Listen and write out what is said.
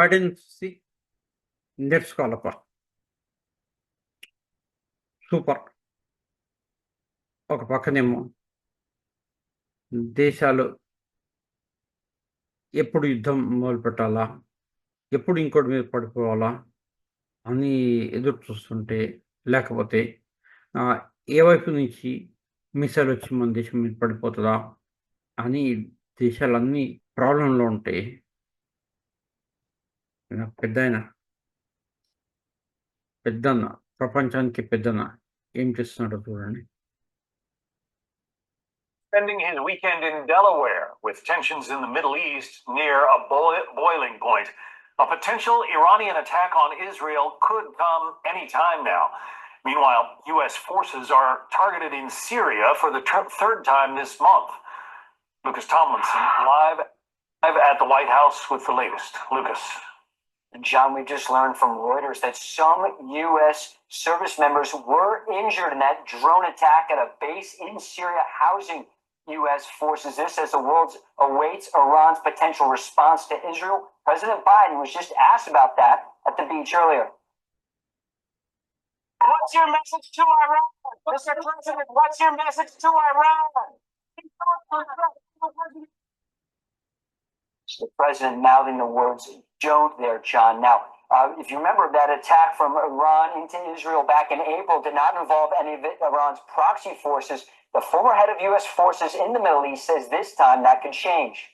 Biden నేర్చుకోవాలప్ప super ఒక పక్కనేమో దేశాలు ఎప్పుడు యుద్ధం మొదలు పెట్టాలా ఎప్పుడు ఇంకోటి మీద పడిపోవాలా? అని ఎదురు చూస్తుంటే లేకపోతే ఏ వైపు నుంచి మిసైల్ వచ్చి మన దేశం మీద పడిపోతుందా? అని దేశాలన్నీ ప్రాబ్లంలో ఉంటాయి నాకు పెద్ద ఆయన పెద్దన్న ప్రపంచానికి పెద్దన్న ఏం చేస్తున్నాడో చూడండి spending his weekend in Delaware with tensions in the Middle East near a boi- boiling point. A potential Iranian attack on Israel could come any time now. Meanwhile, U.S. forces are targeted in Syria for the ter- third time this month. Lucas Tomlinson live, live at the White House with the latest. Lucas. John, we just learned from Reuters that some U.S. service members were injured in that drone attack at a base in Syria housing U.S. forces. This as the world awaits Iran's potential response to Israel. President Biden was just asked about that at the beach earlier. What's your message to Iran? Mr. President, what's your message to Iran? the president mouthing the words, Joe there, John. Now, uh, if you remember, that attack from Iran into Israel back in April did not involve any of Iran's proxy forces. The former head of U.S. forces in the Middle East says this time that could change.